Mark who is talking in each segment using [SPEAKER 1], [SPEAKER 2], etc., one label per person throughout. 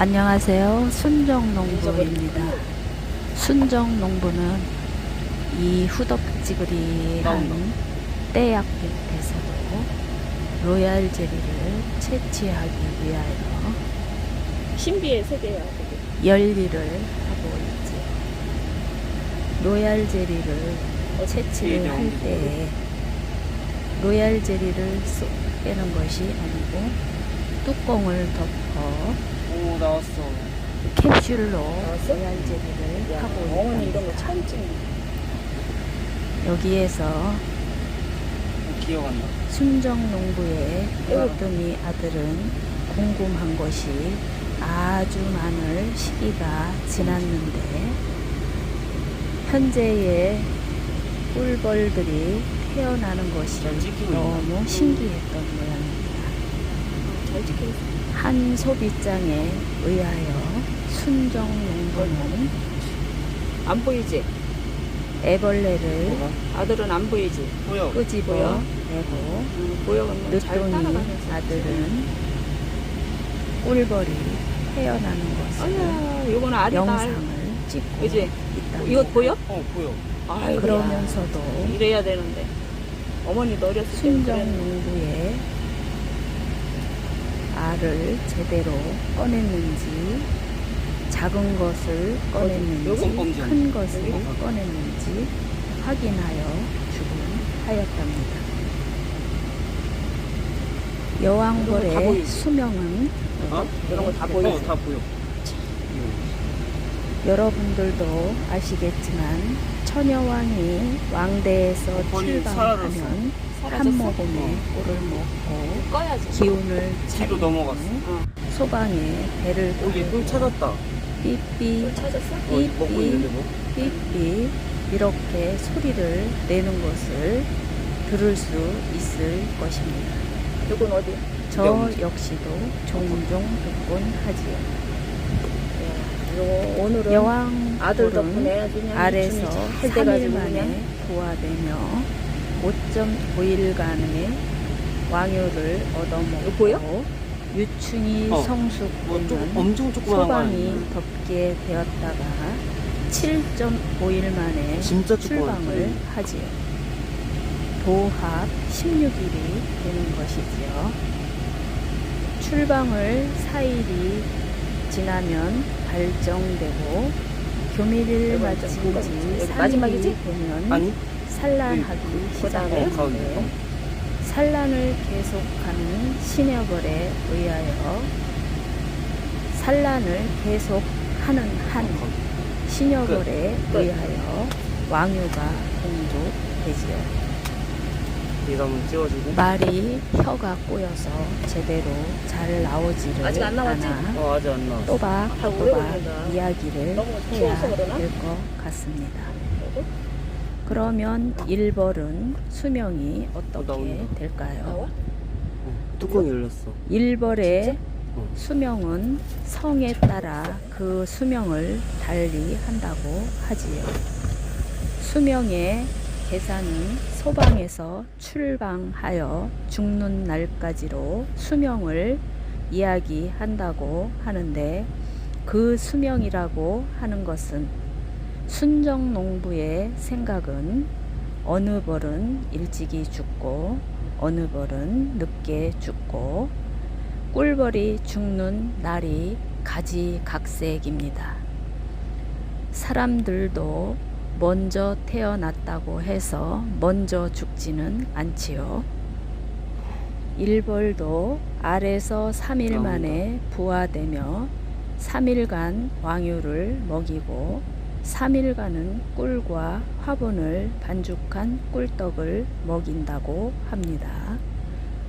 [SPEAKER 1] 안녕하세요. 순정농부입니다. 순정농부는 이 후덥지근한 때약 밑에서도 로얄 제리를 채취하기 위하여
[SPEAKER 2] 신비의 세계야.
[SPEAKER 1] 열일을 하고 있죠. 로얄 제리를 채취를 할 때에 로얄 제리를 쏙 빼는 것이 아니고 뚜껑을 덮어
[SPEAKER 3] 오 나왔어.
[SPEAKER 1] 캡슐로? 로얄
[SPEAKER 2] 야,
[SPEAKER 1] 하고
[SPEAKER 2] 어머니 이런 거. 처음 찍네.
[SPEAKER 1] 여기에서
[SPEAKER 3] 오, 기억한다.
[SPEAKER 1] 순정농부의 뼈등이 아들은 궁금한 것이 아주 많은 시기가 지났는데 현재의 꿀벌들이 태어나는 것이
[SPEAKER 3] 잘 찍히고
[SPEAKER 1] 너무 신기했던 모양입니다.
[SPEAKER 2] 잘 있어.
[SPEAKER 1] 한 소비장에 의하여 순정농부는
[SPEAKER 2] 안 보이지?
[SPEAKER 1] 애벌레를?
[SPEAKER 2] 아들은 안 보이지?
[SPEAKER 3] 보여.
[SPEAKER 1] 끄집어내고
[SPEAKER 2] 응, 보여 잘
[SPEAKER 1] 늦둥이. 아들은 꿀벌이 태어나는 것을
[SPEAKER 2] 요거는. 알.
[SPEAKER 1] 영상을 찍고
[SPEAKER 2] 그지?
[SPEAKER 1] 있다.
[SPEAKER 2] 이거 보여?
[SPEAKER 3] 어 보여.
[SPEAKER 2] 아이고,
[SPEAKER 1] 그러면서도
[SPEAKER 2] 야, 이래야 되는데. 어머니도 어렸을 때
[SPEAKER 1] 순정
[SPEAKER 2] 그랬는데.
[SPEAKER 1] 농부의 알을 제대로 꺼냈는지 작은 것을 꺼냈는지 큰 것을? 꺼냈는지 확인하여 주곤 하였답니다.
[SPEAKER 2] 이런 거다
[SPEAKER 1] 여왕벌의? 수명은
[SPEAKER 3] 어?
[SPEAKER 2] 이런 거다
[SPEAKER 3] 어? 다 보여.
[SPEAKER 1] 여러분들도 아시겠지만 처녀왕이 왕대에서 출방하면 한
[SPEAKER 2] 사라졌어?
[SPEAKER 1] 모금의 꿀을 먹고
[SPEAKER 2] 꺼야지.
[SPEAKER 1] 기운을
[SPEAKER 3] 뒤로 넘어갔어.
[SPEAKER 2] 어.
[SPEAKER 1] 소방에 배를
[SPEAKER 3] 여기 꿀
[SPEAKER 1] 깔고
[SPEAKER 3] 찾았다.
[SPEAKER 1] 삐삐?
[SPEAKER 2] 어,
[SPEAKER 3] 이거 먹고 있는데 뭐?
[SPEAKER 1] 삐삐 이렇게 소리를 내는 것을 들을 수 있을 것입니다.
[SPEAKER 2] 요건 어디?
[SPEAKER 1] 저. 역시도 종종 듣곤 하지요.
[SPEAKER 2] 요 오늘은
[SPEAKER 1] 여왕
[SPEAKER 2] 아들 덕분에 잘
[SPEAKER 1] 3일
[SPEAKER 2] 돼가지고
[SPEAKER 1] 만에 부화되며 5.5일간의 왕유를
[SPEAKER 2] 이거 보여?
[SPEAKER 1] 얻어먹고 유충이
[SPEAKER 3] 어. 조그만한 거
[SPEAKER 1] 소방이
[SPEAKER 3] 아니야?
[SPEAKER 1] 덮게 되었다가 7.5일 만에 출방을 하지요. 도합 16일이 되는 것이지요. 출방을 4일이 지나면 발정되고 교미를
[SPEAKER 2] 여기
[SPEAKER 1] 마친 좀지
[SPEAKER 2] 여기
[SPEAKER 1] 3일이
[SPEAKER 2] 마지막이지?
[SPEAKER 1] 되면
[SPEAKER 3] 아니?
[SPEAKER 1] 산란하기
[SPEAKER 3] 가운데 거?
[SPEAKER 1] 시작하는데 산란을 계속하는 신여벌에 의하여 산란을 계속하는 한 신여벌에
[SPEAKER 2] 끝.
[SPEAKER 1] 의하여 왕유가 공급되지요.
[SPEAKER 3] 이거 한번 찍어주고.
[SPEAKER 1] 말이 혀가 꼬여서 제대로 잘 나오지를
[SPEAKER 2] 아직 안 나왔지?
[SPEAKER 1] 않아
[SPEAKER 3] 어 아직 안 나왔어.
[SPEAKER 2] 아, 오래
[SPEAKER 1] 또박또박
[SPEAKER 2] 걸린다.
[SPEAKER 1] 이야기를
[SPEAKER 2] 너무
[SPEAKER 1] 해야
[SPEAKER 2] 추워서 그러나?
[SPEAKER 1] 될 것 같습니다. 그러면 일벌은 수명이 어떻게
[SPEAKER 3] 나온다.
[SPEAKER 1] 될까요?
[SPEAKER 2] 나와?
[SPEAKER 3] 어, 뚜껑이 열렸어.
[SPEAKER 1] 일벌의?
[SPEAKER 3] 어.
[SPEAKER 1] 수명은 성에 따라 그 수명을 달리 한다고 하지요. 수명의 계산은 소방에서 출방하여 죽는 날까지로 수명을 이야기한다고 하는데 그 수명이라고 하는 것은 순정 농부의 생각은 어느 벌은 일찍이 죽고 어느 벌은 늦게 죽고 꿀벌이 죽는 날이 가지각색입니다. 사람들도 먼저 태어났다고 해서 먼저 죽지는 않지요. 일벌도 알에서 3일 만에 부화되며 3일간 왕유를 먹이고 3일간은 꿀과 화분을 반죽한 꿀떡을 먹인다고 합니다.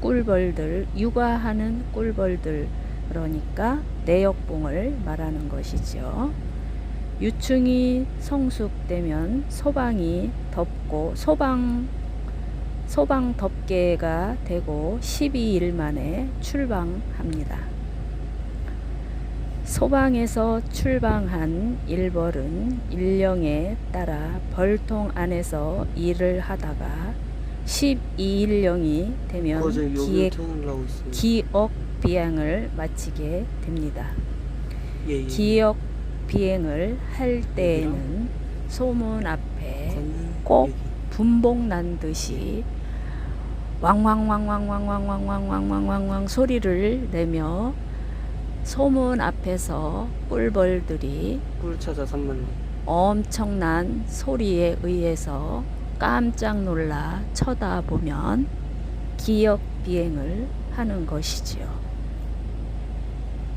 [SPEAKER 1] 꿀벌들, 육아하는 꿀벌들, 그러니까 내역봉을 말하는 것이죠. 유충이 성숙되면 소방이 덮고 소방 소방 덮개가 되고 12일 만에 출방합니다. 소방에서 출방한 일벌은 일령에 따라 벌통 안에서 일을 하다가 12일령이 되면
[SPEAKER 3] 있어.
[SPEAKER 1] 기억 비양을 마치게 됩니다.
[SPEAKER 3] 예, 예.
[SPEAKER 1] 기역 비행을 할 때에는 소문 앞에 꼭. 분복 난 듯이 왕왕왕왕왕왕왕왕왕왕왕왕 소리를 내며 소문 앞에서 꿀벌들이
[SPEAKER 3] 꿀 찾아 산만리.
[SPEAKER 1] 엄청난 소리에 의해서 깜짝 놀라 쳐다보면 기역 비행을 하는 것이지요.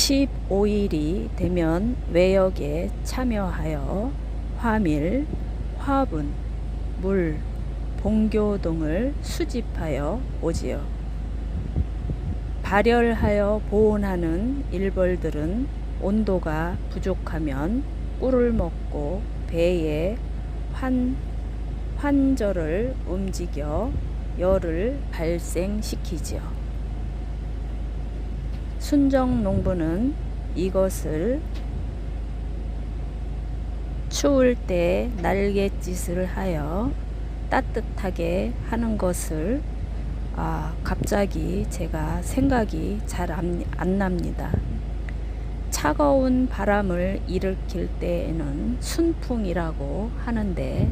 [SPEAKER 1] 15일이 되면 외역에 참여하여 화밀, 화분, 물, 봉교 등을 수집하여 오지요. 발열하여 보온하는 일벌들은 온도가 부족하면 꿀을 먹고 배에 환, 환절을 움직여 열을 발생시키지요. 순정 농부는 이것을 추울 때 날갯짓을 하여 따뜻하게 하는 것을 아, 갑자기 제가 생각이 잘 안 납니다. 차가운 바람을 일으킬 때에는 순풍이라고 하는데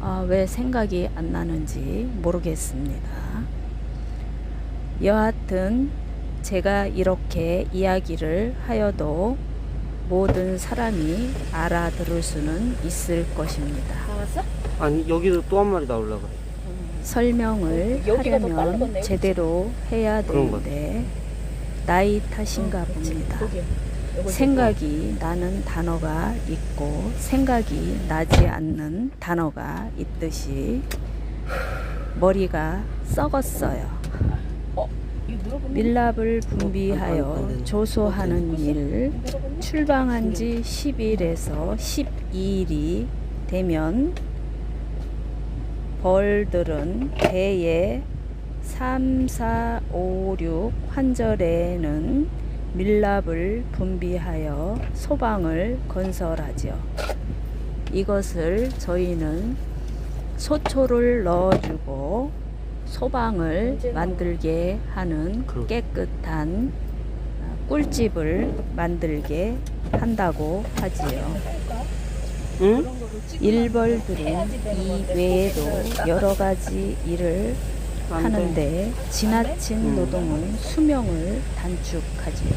[SPEAKER 1] 아, 왜 생각이 안 나는지 모르겠습니다. 여하튼 제가 이렇게 이야기를 하여도 모든 사람이 알아들을 수는 있을 것입니다.
[SPEAKER 2] 나왔어?
[SPEAKER 3] 아니 여기도 또 한 마리 나올라 그래.
[SPEAKER 1] 설명을
[SPEAKER 2] 여기가 더
[SPEAKER 1] 하려면 제대로 해야
[SPEAKER 3] 그런
[SPEAKER 1] 되는데 나이 탓인가 봅니다. 생각이 나는 단어가 있고 생각이 나지 않는 단어가 있듯이 머리가 썩었어요. 밀랍을 분비하여 조소하는 일 출방한 지 10일에서 12일이 되면 벌들은 배에 3, 4, 5, 6 환절에는 밀랍을 분비하여 소방을 건설하죠. 이것을 저희는 소초를 넣어주고 소방을 만들게 하는 깨끗한 꿀집을 만들게 한다고 하지요.
[SPEAKER 3] 응?
[SPEAKER 1] 일벌들은 이 외에도 여러 가지 일을. 하는데 지나친
[SPEAKER 3] 음.
[SPEAKER 1] 노동은 수명을 단축하지요.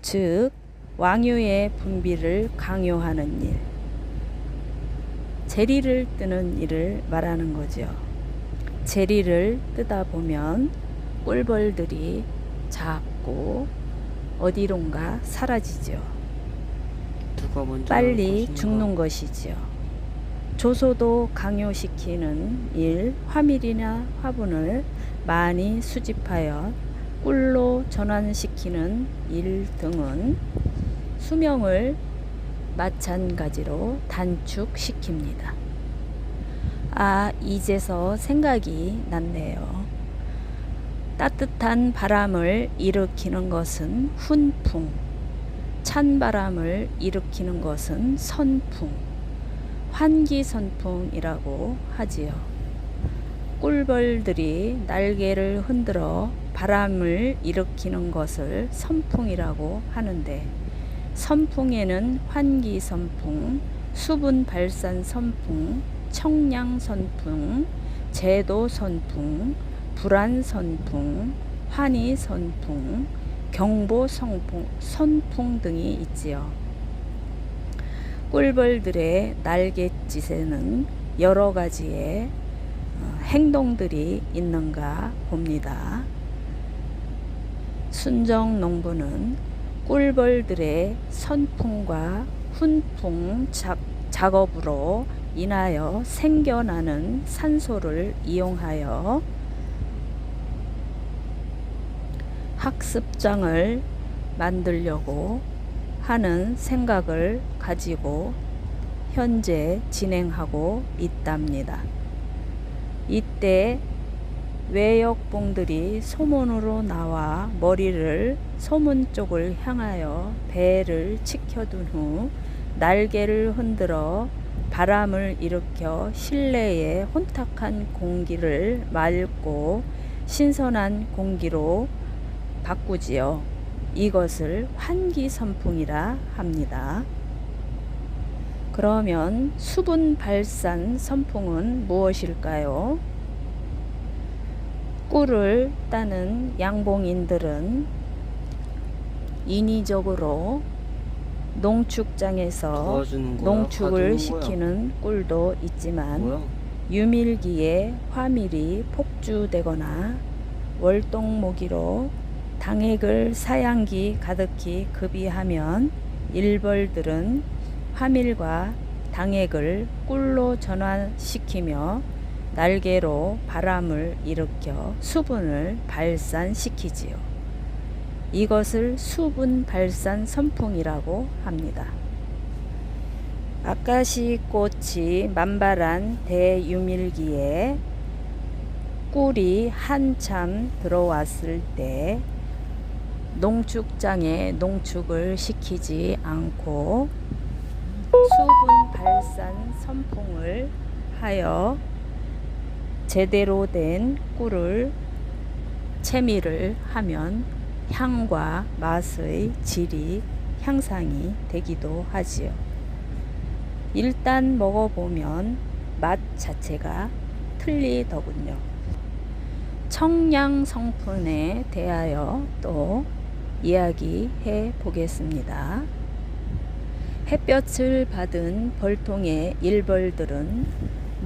[SPEAKER 1] 즉 왕유의 분비를 강요하는 일, 제리를 뜨는 일을 말하는 거죠. 제리를 뜨다 보면 꿀벌들이 자꾸 어디론가 사라지죠. 빨리. 죽는 것이지요. 조소도 강요시키는 일, 화밀이나 화분을 많이 수집하여 꿀로 전환시키는 일 등은 수명을 마찬가지로 단축시킵니다. 아, 이제서 생각이 났네요. 따뜻한 바람을 일으키는 것은 훈풍, 찬 바람을 일으키는 것은 선풍, 환기선풍이라고 하지요. 꿀벌들이 날개를 흔들어 바람을 일으키는 것을 선풍이라고 하는데 선풍에는 환기선풍, 수분 발산 선풍, 청량 선풍, 제도 선풍, 불안 선풍, 환희 선풍, 경보 선풍, 선풍 등이 있지요. 꿀벌들의 날갯짓에는 여러 가지의 어, 행동들이 있는가 봅니다. 순정 농부는 꿀벌들의 선풍과 훈풍 작, 작업으로 인하여 생겨나는 산소를 이용하여 학습장을 만들려고 하는 생각을 가지고 현재 진행하고 있답니다. 이때 외역봉들이 소문으로 나와 머리를 소문 쪽을 향하여 배를 치켜둔 후 날개를 흔들어 바람을 일으켜 실내의 혼탁한 공기를 맑고 신선한 공기로 바꾸지요. 이것을 환기 선풍이라 합니다. 그러면 수분 발산 선풍은 무엇일까요? 꿀을 따는 양봉인들은 인위적으로 농축장에서? 농축을? 시키는 꿀도 있지만
[SPEAKER 3] 뭐야?
[SPEAKER 1] 유밀기에 화밀이 폭주되거나 월동모기로 당액을 사양기 가득히 급이하면 일벌들은 화밀과 당액을 꿀로 전환시키며 날개로 바람을 일으켜 수분을 발산시키지요. 이것을 수분 발산 선풍이라고 합니다. 아카시 꽃이 만발한 대유밀기에 꿀이 한참 들어왔을 때 농축장에 농축을 시키지 않고 수분 발산 선풍을 하여 제대로 된 꿀을 채미를 하면 향과 맛의 질이 향상이 되기도 하지요. 일단 먹어보면 맛 자체가 틀리더군요. 청량 성분에 대하여 또 이야기해 보겠습니다. 햇볕을 받은 벌통의 일벌들은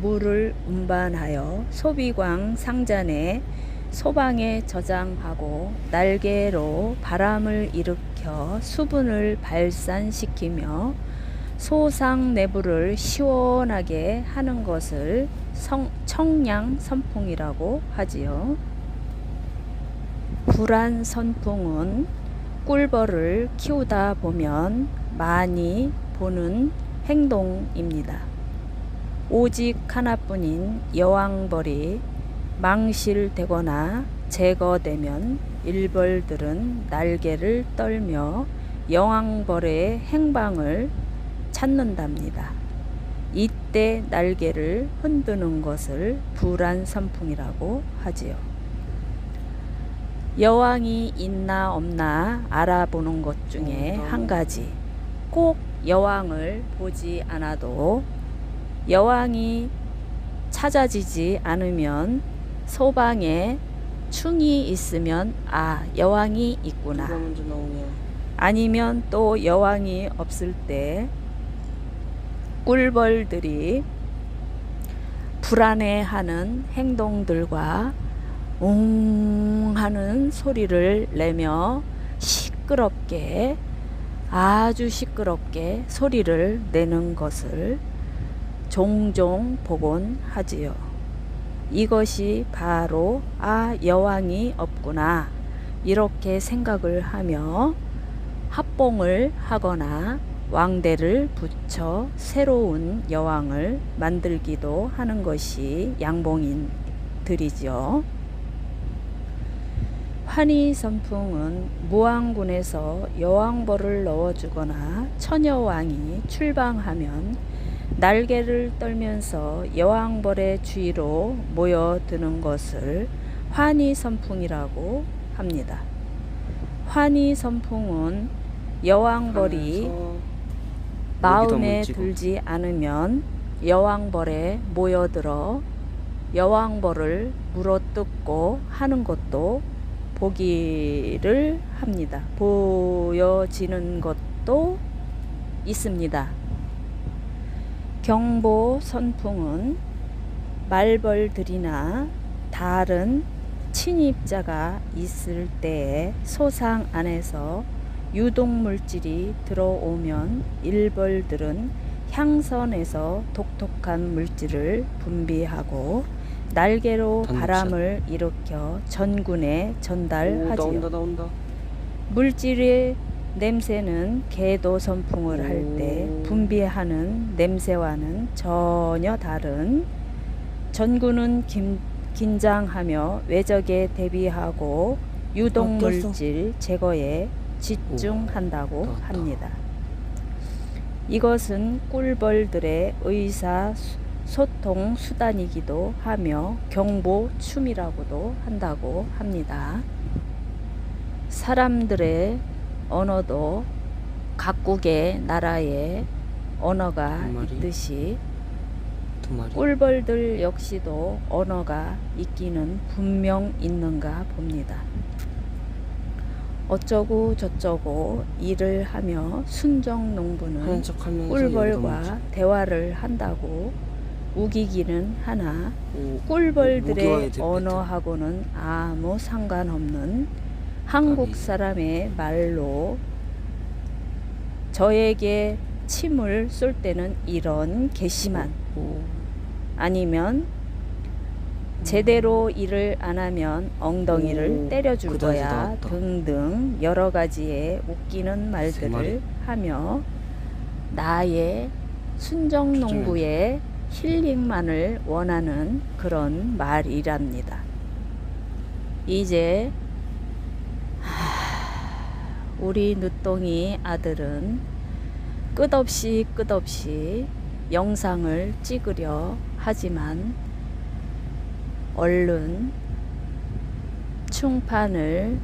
[SPEAKER 1] 물을 운반하여 소비광 상잔에 소방에 저장하고 날개로 바람을 일으켜 수분을 발산시키며 소상 내부를 시원하게 하는 것을 성, 청량 선풍이라고 하지요. 불안 선풍은 꿀벌을 키우다 보면 많이 보는 행동입니다. 오직 하나뿐인 여왕벌이 망실되거나 제거되면 일벌들은 날개를 떨며 여왕벌의 행방을 찾는답니다. 이때 날개를 흔드는 것을 불안 선풍이라고 하지요. 여왕이 있나 없나 알아보는 것 중에 한 가지. 꼭 여왕을 보지 않아도 여왕이 찾아지지 않으면 소방에 충이 있으면 아 여왕이 있구나. 아니면 또 여왕이 없을 때 꿀벌들이 불안해하는 행동들과 웅 하는 소리를 내며 시끄럽게 아주 시끄럽게 소리를 내는 것을 종종 보곤 하지요. 이것이 바로 아 여왕이 없구나 이렇게 생각을 하며 합봉을 하거나 왕대를 붙여 새로운 여왕을 만들기도 하는 것이 양봉인들이죠. 환희 선풍은 무왕군에서 여왕벌을 넣어주거나 처녀왕이 출방하면 날개를 떨면서 여왕벌의 주위로 모여드는 것을 환희 선풍이라고 합니다. 환희 선풍은 여왕벌이 마음에. 들지 않으면 여왕벌에 모여들어 여왕벌을 물어뜯고 하는 것도 보기를 합니다. 보여지는 것도 있습니다. 경보 선풍은 말벌들이나 다른 침입자가 있을 때에 소상 안에서 유독 물질이 들어오면 일벌들은 향선에서 독특한 물질을 분비하고 날개로. 바람을 일으켜 전군에
[SPEAKER 3] 오,
[SPEAKER 1] 전달하지요. 물질의 냄새는 개도 선풍을 할때
[SPEAKER 3] 오.
[SPEAKER 1] 분비하는 냄새와는 전혀 다른 전구는 긴, 긴장하며 외적에 대비하고 유독
[SPEAKER 3] 어, 꼈어.
[SPEAKER 1] 물질 제거에 집중한다고
[SPEAKER 3] 나왔다.
[SPEAKER 1] 합니다. 이것은 꿀벌들의 의사 수- 소통 수단이기도 하며 경보 춤이라고도 한다고 합니다. 사람들의 언어도 각국의 나라의 언어가. 있듯이. 꿀벌들 역시도 언어가 있기는 분명 있는가 봅니다. 어쩌고 저쩌고 일을 하며 순정 농부는 꿀벌과 대화를 한다고 우기기는 하나 꿀벌들의. 언어하고는 아무 상관없는 한국. 사람의 말로 저에게 침을 쏠 때는 이런 게시만
[SPEAKER 3] 오,
[SPEAKER 1] 아니면 제대로 일을 안 하면 엉덩이를
[SPEAKER 3] 오,
[SPEAKER 1] 때려줄
[SPEAKER 3] 그다지
[SPEAKER 1] 거야. 등등 여러 가지의 웃기는. 말들을 하며 나의 순정 농부의 힐링만을 원하는 그런 말이랍니다. 이제 하, 우리 늦동이 아들은 끝없이 끝없이 영상을 찍으려 하지만 얼른 충판을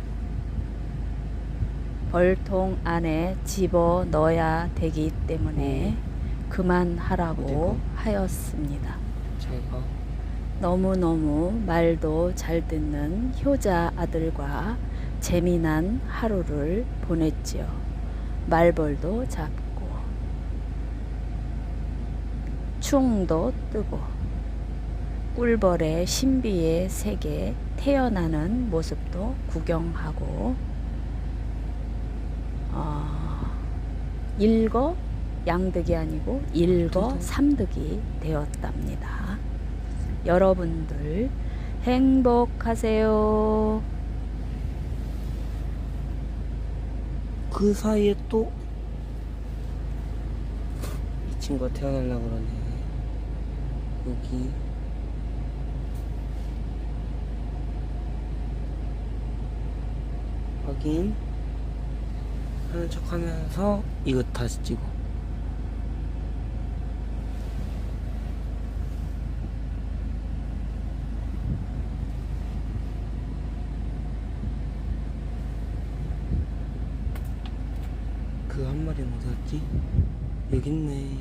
[SPEAKER 1] 벌통 안에 집어 넣어야 되기 때문에 그만하라고? 하였습니다. 너무너무 말도 잘 듣는 효자 아들과 재미난 하루를 보냈지요. 말벌도 잡고, 충도 뜨고, 꿀벌의 신비의 세계 태어나는 모습도 구경하고, 어, 일거 양득이 아니고 일거 삼득이 되었답니다. 여러분들 행복하세요.
[SPEAKER 3] 그 사이에 또 이 친구가 태어나려고 그러네. 여기 확인 하는 척 하면서 이거 다시 찍어. 그 한 마리는 어디 갔지? 여기 있네.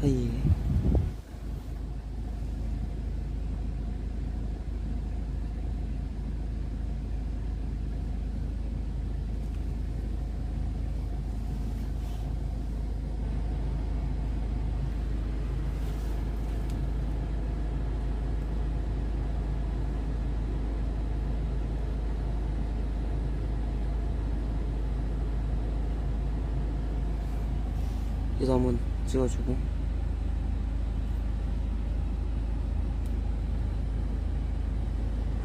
[SPEAKER 3] 사이에. 이거 한번 찍어주고.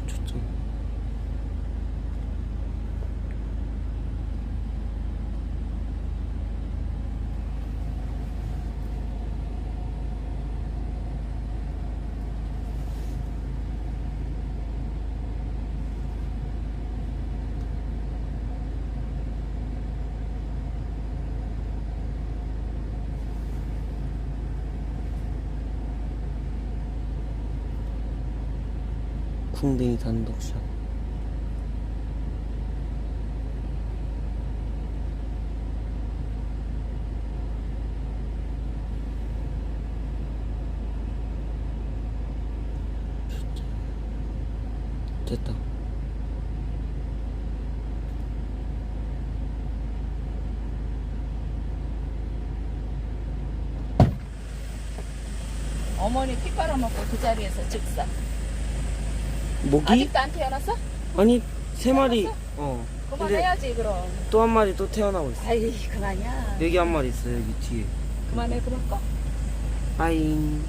[SPEAKER 3] 초점. 궁뎅이 단독샷. 됐다.
[SPEAKER 2] 어머니 피 빨아먹고 그 자리에서 즉사.
[SPEAKER 3] 모기?
[SPEAKER 2] 아직도 안 태어났어?
[SPEAKER 3] 아니 세 마리. 어. 근데
[SPEAKER 2] 그만해야지 그럼.
[SPEAKER 3] 또 한 마리 또 태어나고 있어.
[SPEAKER 2] 아이 그만이야.
[SPEAKER 3] 여기 한 마리 있어 여기 뒤에.
[SPEAKER 2] 그만해 그럴 거.
[SPEAKER 3] 빠잉.